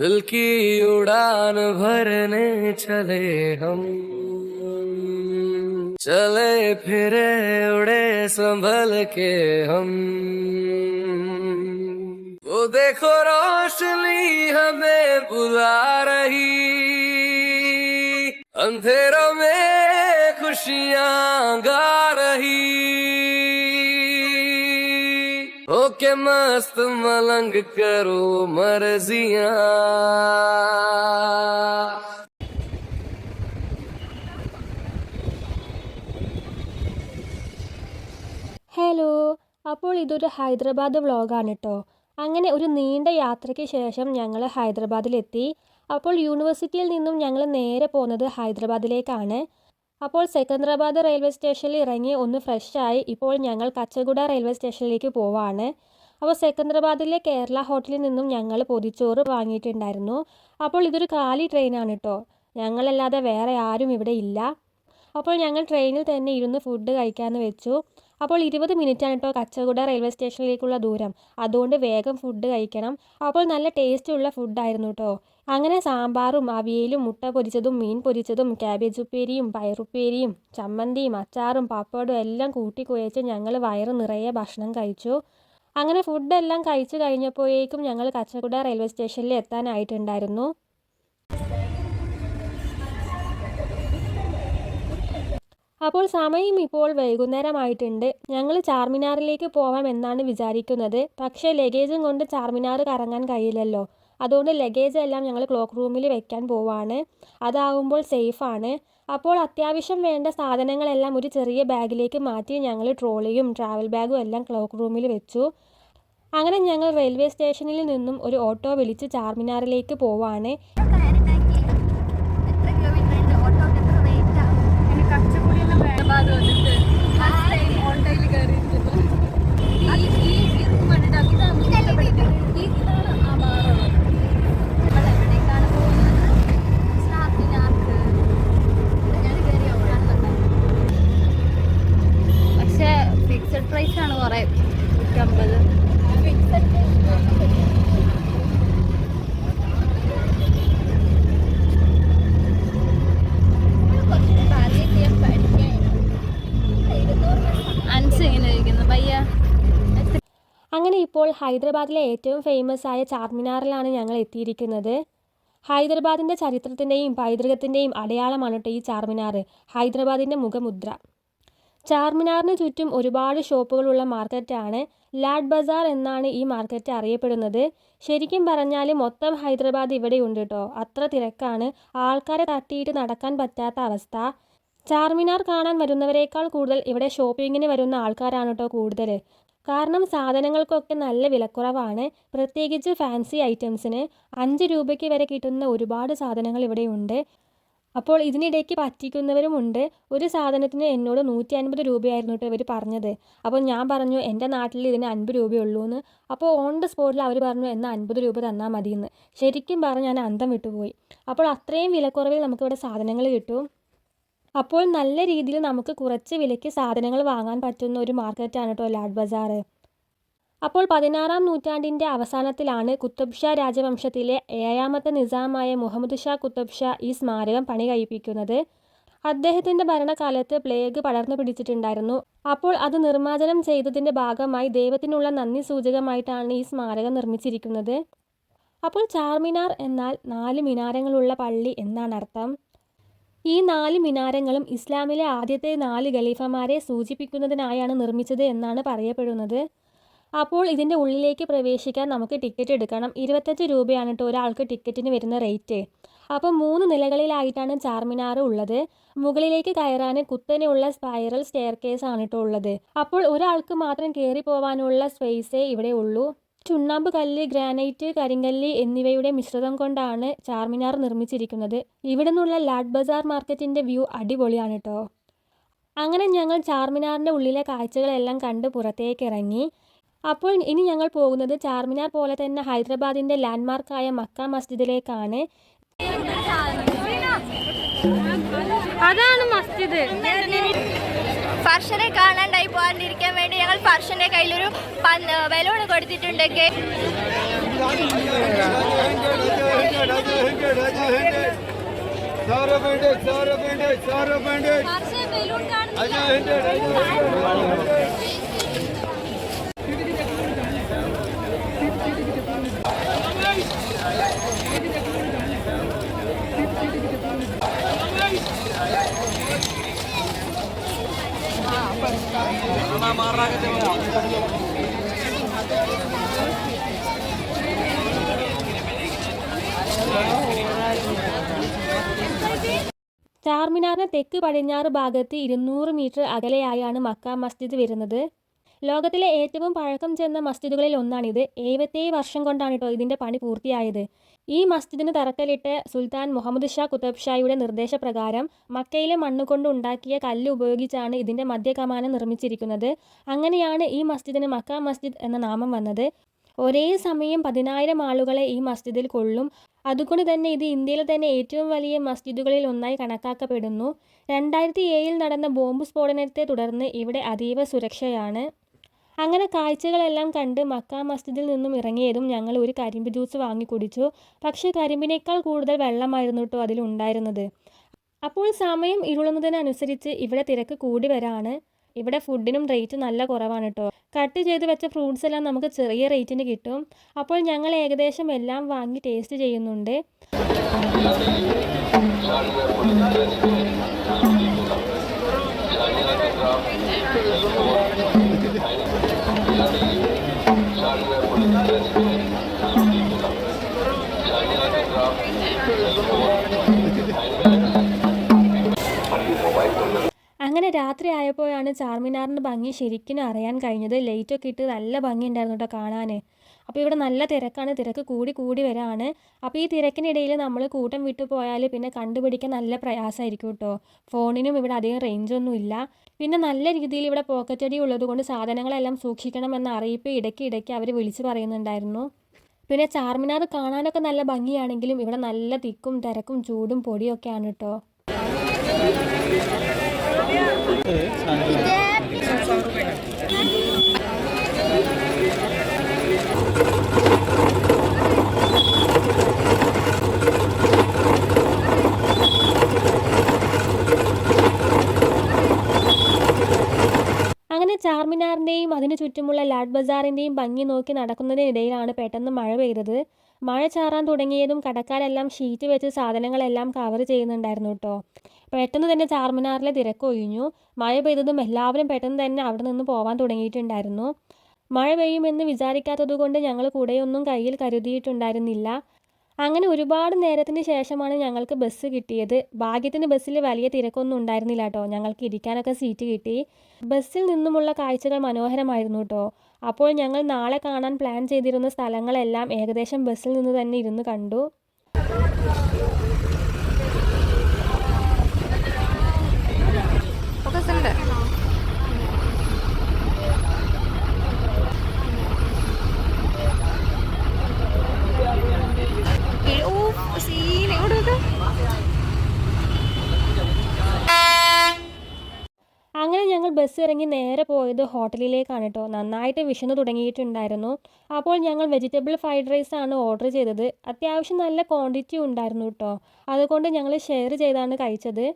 दिल की उड़ान भरने चले हम। चले फिरे उड़े संभल के हम। वो देखो रोशनी हमें बुला रही। अंधेरों में खुशियाँ गा रही। ओके मस्त मलंग करो मर्जियां ഹലോ അപ്പോൾ ഇതൊരു ഹൈദരാബാദ് വ്ളോഗാണ് കേട്ടോ അങ്ങനെ ഒരു നീണ്ട യാത്രയ്ക്ക് ശേഷം ഞങ്ങൾ ഹൈദരാബാദിലെത്തി അപ്പോൾ യൂണിവേഴ്സിറ്റിയിൽ നിന്നും ഞങ്ങൾ നേരെ പോകുന്നത് ഹൈദരാബാദിലേക്കാണ് അപ്പോൾ സെക്കന്ദരാബാദ് റെയിൽവേ സ്റ്റേഷനിൽ ഇറങ്ങി ഒന്ന് ഫ്രഷായി ഇപ്പോൾ ഞങ്ങൾ കച്ചഗുഡ റെയിൽവേ സ്റ്റേഷനിലേക്ക് പോവാണ്. അപ്പോൾ സെക്കന്ദരാബാദിലെ കേരള ഹോട്ടലിൽ നിന്നും ഞങ്ങൾ പൊതിച്ചോറ് വാങ്ങിയിട്ടുണ്ടായിരുന്നു. അപ്പോൾ ഇതൊരു കാലി ട്രെയിനാണ് കേട്ടോ ഞങ്ങളല്ലാതെ വേറെ ആരും ഇവിടെ ഇല്ല. അപ്പോൾ ഞങ്ങൾ ട്രെയിനിൽ തന്നെ ഇരുന്ന് ഫുഡ് കഴിക്കാമെന്ന് വെച്ചു. അപ്പോൾ ഇരുപത് മിനിറ്റാണ് കേട്ടോ കച്ചഗുഡ റെയിൽവേ സ്റ്റേഷനിലേക്കുള്ള ദൂരം. അതുകൊണ്ട് വേഗം ഫുഡ് കഴിക്കണം. അപ്പോൾ നല്ല ടേസ്റ്റ് ഉള്ള ഫുഡായിരുന്നു കേട്ടോ അങ്ങനെ സാമ്പാറും അവിയലും മുട്ട പൊരിച്ചതും മീൻ പൊരിച്ചതും ക്യാബേജ് ഉപ്പേരിയും പയറുപ്പേരിയും ചമ്മന്തിയും അച്ചാറും പപ്പടും എല്ലാം കൂട്ടി കുഴച്ച് ഞങ്ങൾ വയറ് നിറയെ ഭക്ഷണം കഴിച്ചു. അങ്ങനെ ഫുഡെല്ലാം കഴിച്ചു കഴിഞ്ഞപ്പോഴേക്കും ഞങ്ങൾ കച്ചക്കുട റെയിൽവേ സ്റ്റേഷനിൽ എത്താനായിട്ടുണ്ടായിരുന്നു. അപ്പോൾ സമയം ഇപ്പോൾ വൈകുന്നേരമായിട്ടുണ്ട്. ഞങ്ങൾ ചാർമിനാറിലേക്ക് പോവാം എന്നാണ് വിചാരിക്കുന്നത്. പക്ഷേ ലഗേജും കൊണ്ട് ചാർമിനാർ കറങ്ങാൻ കഴിയില്ലല്ലോ. അതുകൊണ്ട് ലഗേജ് എല്ലാം ഞങ്ങൾ ക്ലോക്ക് റൂമിൽ വെക്കാൻ പോവാണ്. അതാവുമ്പോൾ സേഫാണ് അപ്പോൾ അത്യാവശ്യം വേണ്ട സാധനങ്ങളെല്ലാം ഒരു ചെറിയ ബാഗിലേക്ക് മാറ്റി ഞങ്ങൾ ട്രോളിയും ട്രാവൽ ബാഗും എല്ലാം ക്ലോക്ക് റൂമിൽ വെച്ചു. അങ്ങനെ ഞങ്ങൾ റെയിൽവേ സ്റ്റേഷനിൽ നിന്നും ഒരു ഓട്ടോ വിളിച്ച് ചാർമിനാറിലേക്ക് പോവാണ് എത്ര കിലോമീറ്റർ ഉണ്ട് ഓട്ടോക്ക് എത്ര റേറ്റാ ഹൈദരാബാദ് വന്നിട്ട് ഓൺ ടൈമിൽ കയറിയിരിക്കുന്നു അത് ഈ ഈ റൂം കണ്ടിട്ട് ഇതാണ് ഇഷ്ടപ്പെട്ടത് ഈ ഇതാണ് ആ ബാറുള്ളത് നമ്മൾ എവിടേക്കാണ് പോകുന്നത് സ്റ്റാഫിനാർക്ക് ഞാൻ കയറി കാണുന്നുണ്ട് പക്ഷേ ഫിക്സഡ് പ്രൈസ് ആണ് കുറേ നൂറ്റമ്പത് ഫിക്സഡ് അൻസ് അങ്ങനെ ഇപ്പോൾ ഹൈദരാബാദിലെ ഏറ്റവും ഫേമസ് ആയ ചാർമിനാറിലാണ് ഞങ്ങൾ എത്തിയിരിക്കുന്നത്. ഹൈദരാബാദിന്റെ ചരിത്രത്തിന്റെയും പൈതൃകത്തിന്റെയും അടയാളമാണ് ഈ ചാർമിനാർ ഹൈദരാബാദിന്റെ മുഖമുദ്ര. ചാർമിനാറിന് ചുറ്റും ഒരുപാട് ഷോപ്പുകളുള്ള മാർക്കറ്റാണ് ലാഡ് ബസാർ എന്നാണ് ഈ മാർക്കറ്റ് അറിയപ്പെടുന്നത്. ശരിക്കും പറഞ്ഞാൽ മൊത്തം ഹൈദരാബാദ് ഇവിടെ ഉണ്ട് കേട്ടോ അത്ര തിരക്കാണ്. ആൾക്കാരെ തട്ടിയിട്ട് നടക്കാൻ പറ്റാത്ത അവസ്ഥ. ചാർമിനാർ കാണാൻ വരുന്നവരേക്കാൾ കൂടുതൽ ഇവിടെ ഷോപ്പിങ്ങിന് വരുന്ന ആൾക്കാരാണ് കേട്ടോ കൂടുതൽ കാരണം സാധനങ്ങൾക്കൊക്കെ നല്ല വിലക്കുറവാണ്. പ്രത്യേകിച്ച് ഫാൻസി ഐറ്റംസിന് അഞ്ച് രൂപയ്ക്ക് വരെ കിട്ടുന്ന ഒരുപാട് സാധനങ്ങൾ ഇവിടെയുണ്ട് അപ്പോൾ ഇതിനിടയ്ക്ക് പറ്റിക്കുന്നവരുമുണ്ട് ഒരു സാധനത്തിന് എന്നോട് നൂറ്റി അൻപത് രൂപയായിരുന്നു കേട്ടോ ഇവർ പറഞ്ഞത്. അപ്പോൾ ഞാൻ പറഞ്ഞു എന്റെ നാട്ടിൽ ഇതിന് അൻപത് രൂപയുള്ളൂ എന്ന് അപ്പോൾ ഓൺ ദ സ്പോട്ടിൽ അവർ പറഞ്ഞു എന്നാൽ അൻപത് രൂപ തന്നാൽ മതിയെന്ന് ശരിക്കും പറഞ്ഞ് ഞാൻ അന്തം വിട്ടുപോയി. അപ്പോൾ അത്രയും വിലക്കുറവിൽ നമുക്കിവിടെ സാധനങ്ങൾ കിട്ടും. അപ്പോൾ നല്ല രീതിയിൽ നമുക്ക് കുറച്ച് വിലയ്ക്ക് സാധനങ്ങൾ വാങ്ങാൻ പറ്റുന്ന ഒരു മാർക്കറ്റാണ് കേട്ടോ ലാഡ് ബസാർ അപ്പോൾ പതിനാറാം നൂറ്റാണ്ടിന്റെ അവസാനത്തിലാണ് കുത്തബ് ഷാ രാജവംശത്തിലെ ഏഴാമത്തെ നിസാമായ മുഹമ്മദ് ഷാ കുത്തബ് ഷാ ഈ സ്മാരകം പണി കഴിപ്പിക്കുന്നത്. അദ്ദേഹത്തിന്റെ ഭരണകാലത്ത് പ്ലേഗ് പടർന്നു പിടിച്ചിട്ടുണ്ടായിരുന്നു. അപ്പോൾ അത് നിർമ്മാർജനം ചെയ്തതിന്റെ ഭാഗമായി ദൈവത്തിനുള്ള നന്ദി സൂചകമായിട്ടാണ് ഈ സ്മാരകം നിർമ്മിച്ചിരിക്കുന്നത്. അപ്പോൾ ചാർമിനാർ എന്നാൽ നാല് മിനാരങ്ങളുള്ള പള്ളി എന്നാണ് അർത്ഥം. ഈ നാല് മിനാരങ്ങളും ഇസ്ലാമിലെ ആദ്യത്തെ നാല് ഖലീഫമാരെ സൂചിപ്പിക്കുന്നതിനായാണ് നിർമ്മിച്ചത് എന്നാണ് പറയപ്പെടുന്നത്. അപ്പോൾ ഇതിന്റെ ഉള്ളിലേക്ക് പ്രവേശിക്കാൻ നമുക്ക് ടിക്കറ്റ് എടുക്കണം. ഇരുപത്തഞ്ച് രൂപയാണ് കേട്ടോ ഒരാൾക്ക് ടിക്കറ്റിന് വരുന്ന റേറ്റ്. അപ്പോൾ മൂന്ന് നിലകളിലായിട്ടാണ് ചാർമിനാർ ഉള്ളത്. മുകളിലേക്ക് കയറാൻ കുത്തനെയുള്ള സ്പൈറൽ സ്റ്റെയർ കേസ് ആണ് കേട്ടോ ഉള്ളത്. അപ്പോൾ ഒരാൾക്ക് മാത്രം കയറി പോവാനുള്ള സ്പേസേ ഇവിടെ ഉള്ളൂ. ചുണ്ണാമ്പ് കല്ല് ഗ്രാനൈറ്റ് കരിങ്കല്ല് എന്നിവയുടെ മിശ്രിതം കൊണ്ടാണ് ചാർമിനാർ നിർമ്മിച്ചിരിക്കുന്നത്. ഇവിടെ നിന്നുള്ള ലാഡ് ബസാർ മാർക്കറ്റിന്റെ വ്യൂ അടിപൊളിയാണ് കേട്ടോ അങ്ങനെ ഞങ്ങൾ ചാർമിനാറിന്റെ ഉള്ളിലെ കാഴ്ചകളെല്ലാം കണ്ട് പുറത്തേക്ക് ഇറങ്ങി അപ്പോൾ ഇനി ഞങ്ങൾ പോകുന്നത് ചാർമിനാർ പോലെ തന്നെ ഹൈദരാബാദിന്റെ ലാൻഡ്മാർക്കായ മക്ക മസ്ജിദിലേക്കാണ്. അതാണ് മസ്ജിദ്. ഫർഷനെ കാണാണ്ടായി പോകാണ്ടിരിക്കാൻ വേണ്ടി ഞങ്ങൾ ഫർഷന്റെ കയ്യിലൊരു ബലൂൺ കൊടുത്തിട്ടുണ്ട്. Thank bandit, ചാർമിനാറിന് തെക്ക് പടിഞ്ഞാറ് ഭാഗത്ത് ഇരുന്നൂറ് മീറ്റർ അകലെയായാണ് മക്ക മസ്ജിദ് വരുന്നത്. ലോകത്തിലെ ഏറ്റവും പഴക്കം ചെന്ന മസ്ജിദുകളിൽ ഒന്നാണിത്. എഴുപത്തേഴ് വർഷം കൊണ്ടാണ് കേട്ടോ ഇതിന്റെ പണി പൂർത്തിയായത്. ഈ മസ്ജിദിന് തറക്കല്ലിട്ട് സുൽത്താൻ മുഹമ്മദ് ഷാ കുത്തബ് ഷായുടെ നിർദ്ദേശപ്രകാരം മക്കയിലെ മണ്ണുകൊണ്ട് ഉണ്ടാക്കിയ കല്ല് ഉപയോഗിച്ചാണ് ഇതിന്റെ മധ്യകമാനം നിർമ്മിച്ചിരിക്കുന്നത്. അങ്ങനെയാണ് ഈ മസ്ജിദിന് മക്ക മസ്ജിദ് എന്ന നാമം വന്നത്. ഒരേ സമയം പതിനായിരം ആളുകളെ ഈ മസ്ജിദിൽ കൊള്ളും. അതുകൊണ്ട് തന്നെ ഇത് ഇന്ത്യയിലെ തന്നെ ഏറ്റവും വലിയ മസ്ജിദുകളിൽ ഒന്നായി കണക്കാക്കപ്പെടുന്നു. രണ്ടായിരത്തി ഏഴിൽ നടന്ന ബോംബ് സ്ഫോടനത്തെ തുടർന്ന് ഇവിടെ അതീവ സുരക്ഷയാണ്. അങ്ങനെ കാഴ്ചകളെല്ലാം കണ്ട് മക്ക മസ്ജിദിൽ നിന്നും ഇറങ്ങിയതും ഞങ്ങൾ ഒരു കരിമ്പ് ജ്യൂസ് വാങ്ങി കുടിച്ചു. പക്ഷേ കരിമ്പിനേക്കാൾ കൂടുതൽ വെള്ളമായിരുന്നു കേട്ടോ അതിലുണ്ടായിരുന്നത് അപ്പോൾ സമയം ഇരുളുന്നതിനനുസരിച്ച് ഇവിടെ തിരക്ക് കൂടി വരാണ്. ഇവിടെ ഫുഡിനും റേറ്റ് നല്ല കുറവാണ് കേട്ടോ. കട്ട് ചെയ്ത് വെച്ച ഫ്രൂട്ട്സ് എല്ലാം നമുക്ക് ചെറിയ റേറ്റിന് കിട്ടും. അപ്പോൾ ഞങ്ങൾ ഏകദേശം എല്ലാം വാങ്ങി ടേസ്റ്റ് ചെയ്യുന്നുണ്ട്. അങ്ങനെ രാത്രി ആയപ്പോഴാണ് ചാർമിനാറിന്റെ ഭംഗി ശരിക്കും അറിയാൻ കഴിഞ്ഞത്. ലൈറ്റൊക്കെ ഇട്ട് നല്ല ഭംഗി ഉണ്ടായിരുന്നു കേട്ടോ കാണാൻ അപ്പോൾ ഇവിടെ നല്ല തിരക്കാണ്. തിരക്ക് കൂടി കൂടി വരാണ്. അപ്പോൾ ഈ തിരക്കിനിടയിൽ നമ്മൾ കൂട്ടം വിട്ടു പോയാൽ പിന്നെ കണ്ടുപിടിക്കാൻ നല്ല പ്രയാസമായിരിക്കും കേട്ടോ. ഫോണിനും ഇവിടെ അധികം റേഞ്ചൊന്നും ഇല്ല. പിന്നെ നല്ല രീതിയിൽ ഇവിടെ പോക്കറ്റടി ഉള്ളത് കൊണ്ട് സാധനങ്ങളെല്ലാം സൂക്ഷിക്കണമെന്ന അറിയിപ്പ് ഇടയ്ക്ക് ഇടയ്ക്ക് അവർ വിളിച്ചു പറയുന്നുണ്ടായിരുന്നു. പിന്നെ ചാർമിനാർ കാണാനൊക്കെ നല്ല ഭംഗിയാണെങ്കിലും ഇവിടെ നല്ല തിക്കും തിരക്കും ചൂടും പൊടിയൊക്കെയാണ് കേട്ടോ. ചാർമിനാറിന്റെയും അതിനു ചുറ്റുമുള്ള ലാഡ് ബസാറിന്റെയും ഭംഗി നോക്കി നടക്കുന്നതിനിടയിലാണ് പെട്ടെന്ന് മഴ പെയ്തത്. മഴ ചാറാൻ തുടങ്ങിയതും കടക്കാരെല്ലാം ഷീറ്റ് വെച്ച് സാധനങ്ങളെല്ലാം കവർ ചെയ്യുന്നുണ്ടായിരുന്നു കേട്ടോ പെട്ടെന്ന് തന്നെ ചാർമിനാറിലെ തിരക്ക് ഒഴിഞ്ഞു മഴ പെയ്തതും എല്ലാവരും പെട്ടെന്ന് തന്നെ അവിടെ നിന്ന് പോവാൻ തുടങ്ങിയിട്ടുണ്ടായിരുന്നു. മഴ പെയ്യുമെന്ന് വിചാരിക്കാത്തത് കൊണ്ട് ഞങ്ങൾ കൂടെയൊന്നും കയ്യിൽ കരുതിയിട്ടുണ്ടായിരുന്നില്ല. അങ്ങനെ ഒരുപാട് നേരത്തിന് ശേഷമാണ് ഞങ്ങൾക്ക് ബസ് കിട്ടിയത്. ഭാഗ്യത്തിന് ബസ്സിൽ വലിയ തിരക്കൊന്നും ഉണ്ടായിരുന്നില്ല കേട്ടോ ഞങ്ങൾക്ക് ഇരിക്കാനൊക്കെ സീറ്റ് കിട്ടി. ബസ്സിൽ നിന്നുമുള്ള കാഴ്ചകൾ മനോഹരമായിരുന്നു കേട്ടോ അപ്പോൾ ഞങ്ങൾ നാളെ കാണാൻ പ്ലാൻ ചെയ്തിരുന്ന സ്ഥലങ്ങളെല്ലാം ഏകദേശം ബസ്സിൽ നിന്ന് തന്നെ ഇരുന്ന് കണ്ടു. സീൻ ബസ് ഇറങ്ങി നേരെ പോയത് ഹോട്ടലിലേക്കാണ് കേട്ടോ. നന്നായിട്ട് വിശന്ന് തുടങ്ങിയിട്ടുണ്ടായിരുന്നു. അപ്പോൾ ഞങ്ങൾ വെജിറ്റബിൾ ഫ്രൈഡ് റൈസ് ആണ് ഓർഡർ ചെയ്തത്. അത്യാവശ്യം നല്ല ക്വാണ്ടിറ്റി ഉണ്ടായിരുന്നു കേട്ടോ. അതുകൊണ്ട് ഞങ്ങൾ ഷെയർ ചെയ്താണ് കഴിച്ചത്.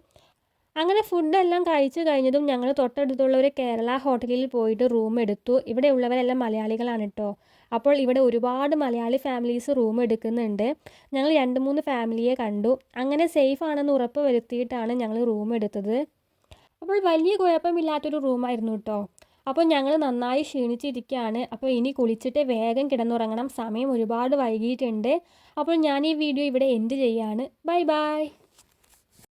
അങ്ങനെ ഫുഡെല്ലാം കഴിച്ചു കഴിഞ്ഞതും ഞങ്ങൾ തൊട്ടടുത്തുള്ള ഒരു കേരള ഹോട്ടലിൽ പോയിട്ട് റൂം എടുത്തു. ഇവിടെ ഉള്ളവരെല്ലാം മലയാളികളാണ് കേട്ടോ. അപ്പോൾ ഇവിടെ ഒരുപാട് മലയാളി ഫാമിലീസ് റൂം എടുക്കുന്നുണ്ട്. ഞങ്ങൾ രണ്ട് മൂന്ന് ഫാമിലിയെ കണ്ടു. അങ്ങനെ സേഫ് ആണെന്ന് ഉറപ്പ് വരുത്തിയിട്ടാണ് ഞങ്ങൾ റൂം എടുത്തത്. അപ്പോൾ വലിയ കുഴപ്പമില്ലാത്തൊരു റൂമായിരുന്നു കേട്ടോ അപ്പോൾ ഞങ്ങൾ നന്നായി ക്ഷീണിച്ചിരിക്കുകയാണ് അപ്പോൾ ഇനി കുളിച്ചിട്ട് വേഗം കിടന്നുറങ്ങണം. സമയം ഒരുപാട് വൈകിയിട്ടുണ്ട്. അപ്പോൾ ഞാൻ ഈ വീഡിയോ ഇവിടെ എൻഡ് ചെയ്യാണ്. Bye bye